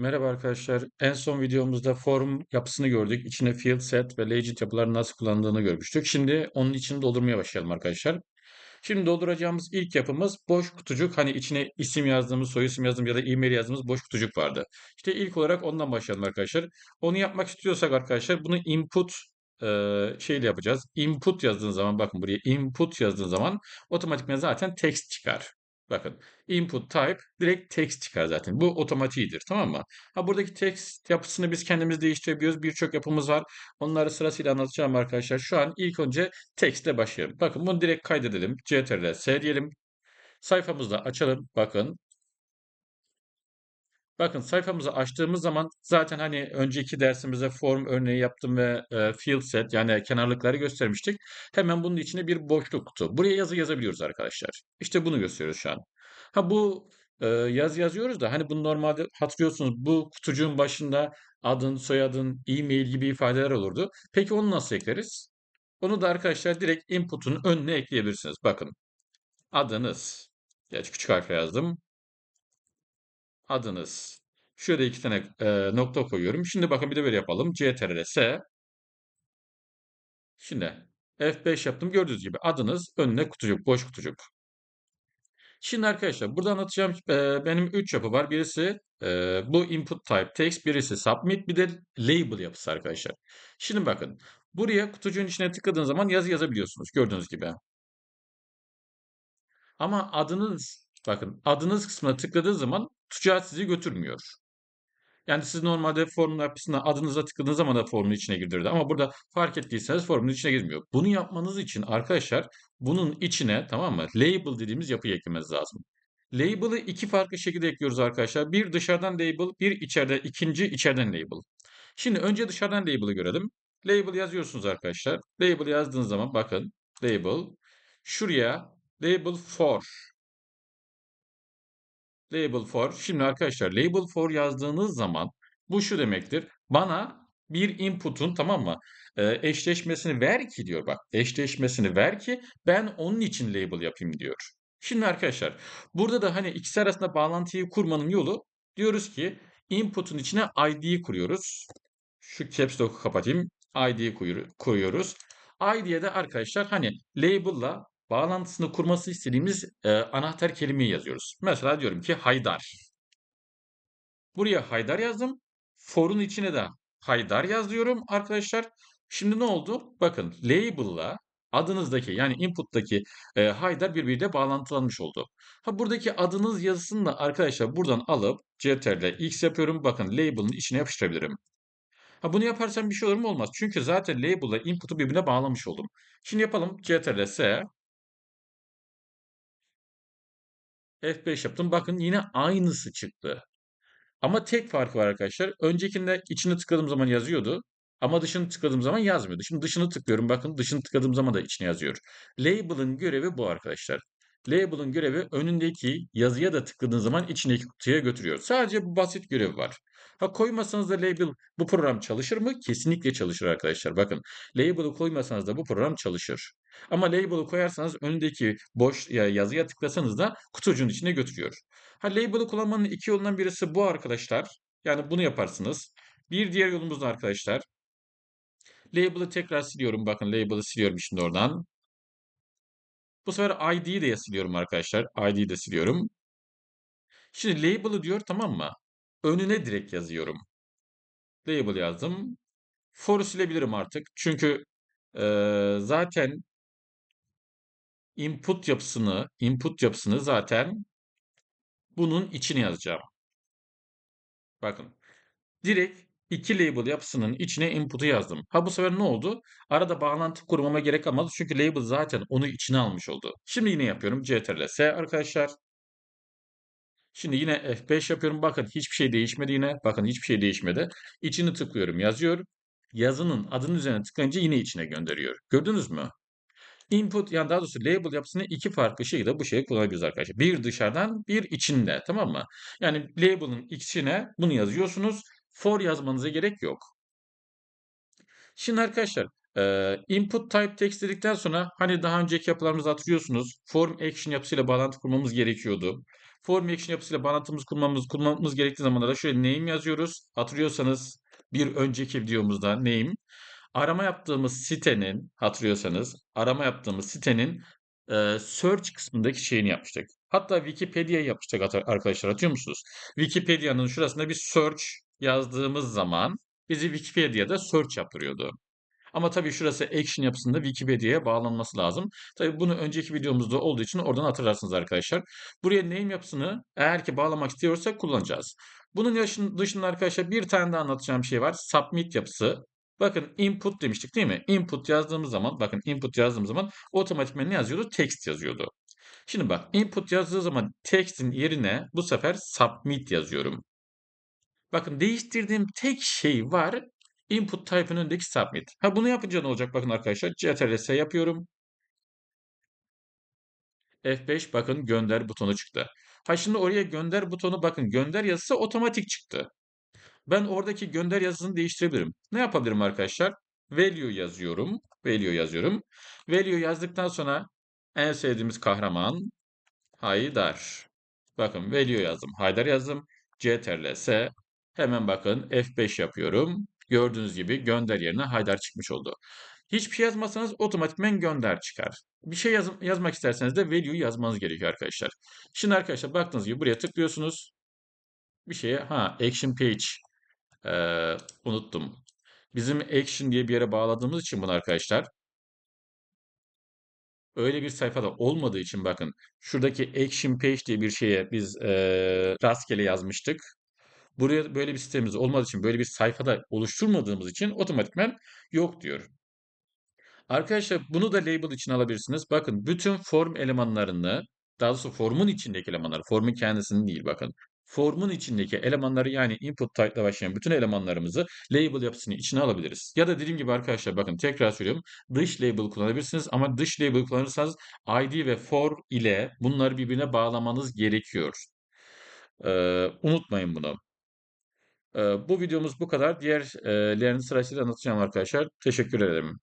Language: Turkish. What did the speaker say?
Merhaba arkadaşlar. En son videomuzda form yapısını gördük. İçine field set ve legend yapıları nasıl kullanıldığını görmüştük. Şimdi onun içini doldurmaya başlayalım arkadaşlar. Şimdi dolduracağımız ilk yapımız boş kutucuk. Hani içine isim yazdığımız, soy isim yazdığımız ya da e-mail yazdığımız boş kutucuk vardı. İşte ilk olarak ondan başlayalım arkadaşlar. Onu yapmak istiyorsak arkadaşlar bunu input e, şeyle yapacağız. Input yazdığın zaman bakın buraya input yazdığın zaman otomatikman zaten text çıkar. Bakın input type direkt text çıkar zaten. Bu otomatiğidir tamam mı? Ha buradaki text yapısını biz kendimiz değiştirebiliyoruz. Birçok yapımız var. Onları sırasıyla anlatacağım arkadaşlar. Şu an ilk önce text ile başlayalım. Bakın bunu direkt kaydedelim. Ctrl S diyelim. Sayfamızda açalım. Bakın. Bakın sayfamızı açtığımız zaman zaten hani önceki dersimizde form örneği yaptım ve e, field set yani kenarlıkları göstermiştik. Hemen bunun içine bir boşluk kutu. Buraya yazı yazabiliyoruz arkadaşlar. İşte bunu gösteriyoruz şu an. Ha bu e, yaz yazıyoruz da hani bunu normalde hatırlıyorsunuz bu kutucuğun başında adın, soyadın, e-mail gibi ifadeler olurdu. Peki onu nasıl ekleriz? Onu da arkadaşlar direkt input'un önüne ekleyebilirsiniz. Bakın adınız. Geç küçük harfle yazdım adınız. Şurada iki tane e, nokta koyuyorum. Şimdi bakın bir de böyle yapalım. CTRL S. Şimdi F5 yaptım. Gördüğünüz gibi adınız önüne kutucuk, boş kutucuk. Şimdi arkadaşlar burada anlatacağım e, benim 3 yapı var. Birisi e, bu input type text, birisi submit, bir de label yapısı arkadaşlar. Şimdi bakın buraya kutucuğun içine tıkladığınız zaman yazı yazabiliyorsunuz gördüğünüz gibi. Ama adınız bakın adınız kısmına tıkladığınız zaman tuzağa sizi götürmüyor. Yani siz normalde formun yapısına adınıza tıkladığınız zaman da formun içine girdirdi. Ama burada fark ettiyseniz formun içine girmiyor. Bunu yapmanız için arkadaşlar bunun içine tamam mı? Label dediğimiz yapıyı eklemeniz lazım. Label'ı iki farklı şekilde ekliyoruz arkadaşlar. Bir dışarıdan label, bir içeride ikinci içeriden label. Şimdi önce dışarıdan label'ı görelim. Label yazıyorsunuz arkadaşlar. Label yazdığınız zaman bakın label şuraya label for Label for. Şimdi arkadaşlar label for yazdığınız zaman bu şu demektir. Bana bir input'un tamam mı? E, eşleşmesini ver ki diyor bak. Eşleşmesini ver ki ben onun için label yapayım diyor. Şimdi arkadaşlar burada da hani ikisi arasında bağlantıyı kurmanın yolu diyoruz ki input'un içine id'yi kuruyoruz. Şu caps lock'u kapatayım. id'yi koyuyoruz. id'ye de arkadaşlar hani label'la bağlantısını kurması istediğimiz e, anahtar kelimeyi yazıyoruz. Mesela diyorum ki Haydar. Buraya Haydar yazdım. For'un içine de Haydar yazıyorum arkadaşlar. Şimdi ne oldu? Bakın label'la adınızdaki yani input'taki e, Haydar birbiriyle bağlantılanmış oldu. Ha buradaki adınız yazısını da arkadaşlar buradan alıp Ctrl X yapıyorum. Bakın label'ın içine yapıştırabilirim. Ha bunu yaparsam bir şey olur mu? Olmaz. Çünkü zaten label'la input'u birbirine bağlamış oldum. Şimdi yapalım. Ctrl S F5 yaptım. Bakın yine aynısı çıktı. Ama tek farkı var arkadaşlar. Öncekinde içine tıkladığım zaman yazıyordu. Ama dışını tıkladığım zaman yazmıyordu. Şimdi dışını tıklıyorum. Bakın dışını tıkladığım zaman da içine yazıyor. Label'ın görevi bu arkadaşlar. Label'ın görevi önündeki yazıya da tıkladığın zaman içindeki kutuya götürüyor. Sadece bu basit görev var. Ha koymasanız da label bu program çalışır mı? Kesinlikle çalışır arkadaşlar. Bakın label'ı koymasanız da bu program çalışır. Ama label'ı koyarsanız önündeki boş ya yazıya tıklasanız da kutucuğun içine götürüyor. Ha label'ı kullanmanın iki yolundan birisi bu arkadaşlar. Yani bunu yaparsınız. Bir diğer yolumuz da arkadaşlar. Label'ı tekrar siliyorum. Bakın label'ı siliyorum şimdi oradan. Bu sefer ID'yi de siliyorum arkadaşlar. ID'yi de siliyorum. Şimdi label'ı diyor tamam mı? Önüne direkt yazıyorum. Label yazdım. For'u silebilirim artık. Çünkü e, zaten input yapısını input yapısını zaten bunun içine yazacağım. Bakın. Direkt iki label yapısının içine input'u yazdım. Ha bu sefer ne oldu? Arada bağlantı kurmama gerek kalmadı. Çünkü label zaten onu içine almış oldu. Şimdi yine yapıyorum. Ctrl S arkadaşlar. Şimdi yine F5 yapıyorum. Bakın hiçbir şey değişmedi yine. Bakın hiçbir şey değişmedi. İçini tıklıyorum. Yazıyor. Yazının adının üzerine tıklayınca yine içine gönderiyor. Gördünüz mü? Input yani daha doğrusu label yapısını iki farklı şekilde bu şeyi kullanabiliriz arkadaşlar. Bir dışarıdan, bir içinde. Tamam mı? Yani label'ın içine bunu yazıyorsunuz. For yazmanıza gerek yok. Şimdi arkadaşlar input type text dedikten sonra hani daha önceki yapılarımızı hatırlıyorsunuz. Form action yapısıyla bağlantı kurmamız gerekiyordu. Form action yapısıyla bağlantımızı kurmamız, kullanmamız gerektiği zamanlarda şuraya name yazıyoruz. Hatırlıyorsanız bir önceki videomuzda name. Arama yaptığımız sitenin, hatırlıyorsanız arama yaptığımız sitenin search kısmındaki şeyini yapmıştık. Hatta Wikipedia'yı yapmıştık hat- arkadaşlar hatırlıyor musunuz? Wikipedia'nın şurasında bir search yazdığımız zaman bizi Wikipedia'da search yaptırıyordu. Ama tabii şurası action yapısında Wikipedia'ya bağlanması lazım. Tabii bunu önceki videomuzda olduğu için oradan hatırlarsınız arkadaşlar. Buraya name yapısını eğer ki bağlamak istiyorsak kullanacağız. Bunun dışında arkadaşlar bir tane daha anlatacağım şey var. Submit yapısı. Bakın input demiştik değil mi? Input yazdığımız zaman, bakın input yazdığımız zaman otomatikman ne yazıyordu? Text yazıyordu. Şimdi bak input yazdığı zaman text'in yerine bu sefer submit yazıyorum. Bakın değiştirdiğim tek şey var. Input type'ın önündeki submit. Ha bunu yapınca ne olacak? Bakın arkadaşlar CTRL-S yapıyorum. F5 bakın gönder butonu çıktı. Ha şimdi oraya gönder butonu bakın gönder yazısı otomatik çıktı. Ben oradaki gönder yazısını değiştirebilirim. Ne yapabilirim arkadaşlar? Value yazıyorum. Value yazıyorum. Value yazdıktan sonra en sevdiğimiz kahraman Haydar. Bakın value yazdım. Haydar yazdım. CTRL-S. Hemen bakın F5 yapıyorum. Gördüğünüz gibi gönder yerine Haydar çıkmış oldu. Hiçbir şey yazmasanız otomatikmen gönder çıkar. Bir şey yaz yazmak isterseniz de value yazmanız gerekiyor arkadaşlar. Şimdi arkadaşlar baktığınız gibi buraya tıklıyorsunuz. Bir şeye ha action page ee, unuttum. Bizim action diye bir yere bağladığımız için bunu arkadaşlar öyle bir sayfada olmadığı için bakın şuradaki action page diye bir şeye biz eee, rastgele yazmıştık. Buraya böyle bir sitemiz olmadığı için böyle bir sayfada oluşturmadığımız için otomatikman yok diyor. Arkadaşlar bunu da label için alabilirsiniz. Bakın bütün form elemanlarını daha doğrusu formun içindeki elemanları, formun kendisini değil bakın. Formun içindeki elemanları yani input type'la başlayan bütün elemanlarımızı label yapısının içine alabiliriz. Ya da dediğim gibi arkadaşlar bakın tekrar söylüyorum. Dış label kullanabilirsiniz ama dış label kullanırsanız ID ve for ile bunları birbirine bağlamanız gerekiyor. Ee, unutmayın bunu. Ee, bu videomuz bu kadar. Diğerlerini sırasıyla anlatacağım arkadaşlar. Teşekkür ederim.